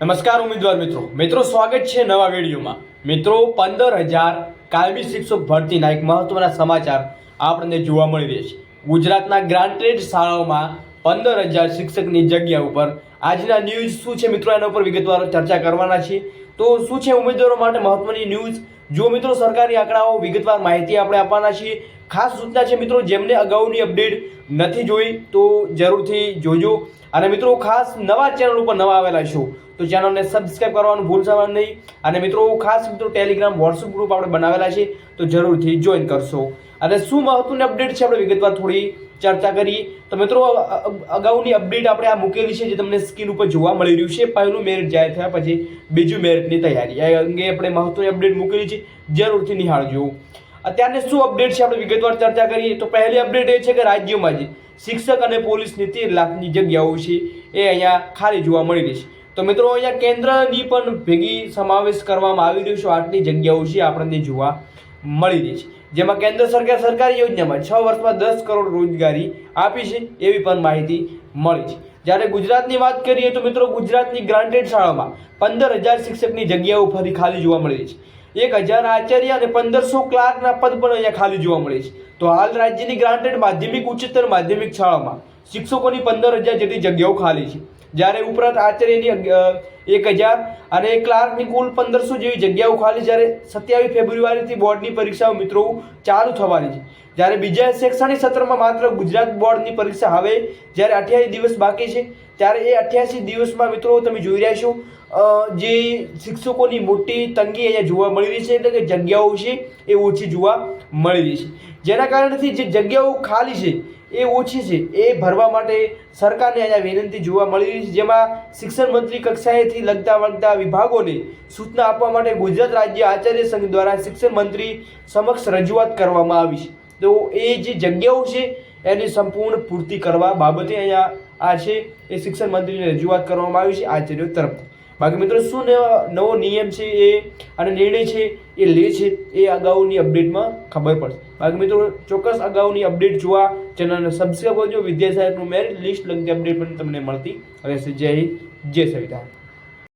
નમસ્કાર ઉમેદવાર મિત્રો. મિત્રો, સ્વાગત છે નવા વિડીયોમાં. મિત્રો પંદર હજાર કાયમી શિક્ષક ભરતીના એક મહત્વના સમાચાર આપણને જોવા મળી રહ્યા છે. ગુજરાતના ગ્રાન્ટેડ શાળાઓમાં પંદર હજાર શિક્ષકની જગ્યા ઉપર આજના ન્યૂઝ શું છે મિત્રો? એના ઉપર વિગતવાર ચર્ચા કરવાના છે તો શું છે ઉમેદવારો માટે મહત્વની ન્યૂઝ? જો મિત્રો, સરકારી આંકડાઓ વિગતવાર માહિતી આપણે આપવાના છીએ. ખાસ સૂચના છે મિત્રો, જેમને અગાઉની અપડેટ નથી જોઈ, તો જરૂરથી જોજો. અને મિત્રો, ખાસ નવા ચેનલ ઉપર નવા આવેલા છો, તો ચેનલને સબસ્ક્રાઇબ કરવાનું ભૂલશો નહીં. અને મિત્રો, ખાસ મિત્રો ટેલિગ્રામ વોટ્સઅપ ગ્રુપ આપણે બનાવેલા છે, તો જરૂરથી જોઈન કરશો. અને શું મહત્વની અપડેટ છે, આપણે વિગતવાર થોડી ચર્ચા કરીએ. તો મિત્રો અગાઉની અપડેટ આપણે આ મૂકેલી છે, જે તમને સ્ક્રીન ઉપર જોવા મળી રહ્યું છે. પહેલું મેરિટ જાહેર થયા પછી બીજું મેરિટની તૈયારી. આ અંગે આપણે મહત્વની અપડેટ મૂકેલી છે, જરૂરથી નિહાળજો. અત્યારની શું અપડેટ છે? આપણે વિગતવાર ચર્ચા કરીએ. તો પહેલી અપડેટ એ છે કે રાજ્યમાં જે શિક્ષક અને પોલીસની તેર લાખની જગ્યાઓ છે. એ અહીંયા ખાલી જોવા મળી રહી છે. તો મિત્રો, અહીંયા કેન્દ્રની પણ ભેગી સમાવેશ કરવામાં આવી રહ્યો છે. આટલી જગ્યાઓ છે, આપણને જોવા મળી રહી છે. જેમાં કેન્દ્ર સરકાર સરકારી યોજનામાં છ વર્ષમાં દસ કરોડ રોજગારી આપી છે એવી પણ માહિતી મળી છે. જ્યારે ગુજરાતની વાત કરીએ તો મિત્રો, ગુજરાતની ગ્રાન્ટેડ શાળામાં પંદર હજાર શિક્ષકની જગ્યાઓ ફરી ખાલી જોવા મળી રહી છે. એક હજાર આચાર્ય અને પંદરસો ક્લાર્કના પદ પણ અહીંયા ખાલી જોવા મળે છે. તો હાલ રાજ્યની ગ્રાન્ટેડ માધ્યમિક ઉચ્ચતર માધ્યમિક શાળામાં શિક્ષકોની પંદર હજાર જેટલી જગ્યાઓ ખાલી છે. જ્યારે ઉપરાંત આચાર્યની એક હજાર અને ક્લાર્કની કુલ પંદરસો જેવી જગ્યાઓ ખાલી જ્યારે સત્યાવીસ ફેબ્રુઆરીથી બોર્ડની પરીક્ષાઓ મિત્રો ચાલુ થવાની છે. જ્યારે બીજા શૈક્ષણિક સત્રમાં માત્ર ગુજરાત બોર્ડની પરીક્ષા હવે જ્યારે અઠ્યાવીસ દિવસ બાકી છે, ત્યારે એ અઠ્યાસી દિવસમાં મિત્રો તમે જોઈ રહ્યા છો જે શિક્ષકોની મોટી તંગી અહીંયા જોવા મળી રહી છે, એટલે કે જગ્યાઓ છે એ ઓછી જોવા મળી રહી છે. જેના કારણથી જે જગ્યાઓ ખાલી છે એ ઓછી છે. એ ભરવા માટે સરકારને અહીંયા વિનંતી જોવા મળી રહી છે. જેમાં શિક્ષણ મંત્રી કક્ષાએથી લગતા વળગતા વિભાગોને સૂચના આપવા માટે ગુજરાત રાજ્ય આચાર્ય સંઘ દ્વારા શિક્ષણ મંત્રી સમક્ષ રજૂઆત કરવામાં આવી છે. તો એ જે જગ્યાઓ છે, એની સંપૂર્ણ પૂર્તિ કરવા બાબતે અહીંયા આ છે. એ શિક્ષણ મંત્રીને રજૂઆત કરવામાં આવી છે આચાર્યો તરફથી. બાકી મિત્રો, શું નવા- નિયમ છે એ અને નિર્ણય છે એ લે છે એ અગાઉની અપડેટમાં ખબર પડશે. બાકી મિત્રો, ચોક્કસ અગાઉની અપડેટ જોવા ચેનલને સબસ્ક્રાઈબ કરજો. વિદ્યાસાગરનું મેરિટ લિસ્ટ લગતી અપડેટ પણ તમને મળતી રહેશે. જય હિન્દ, જય સંવિધાન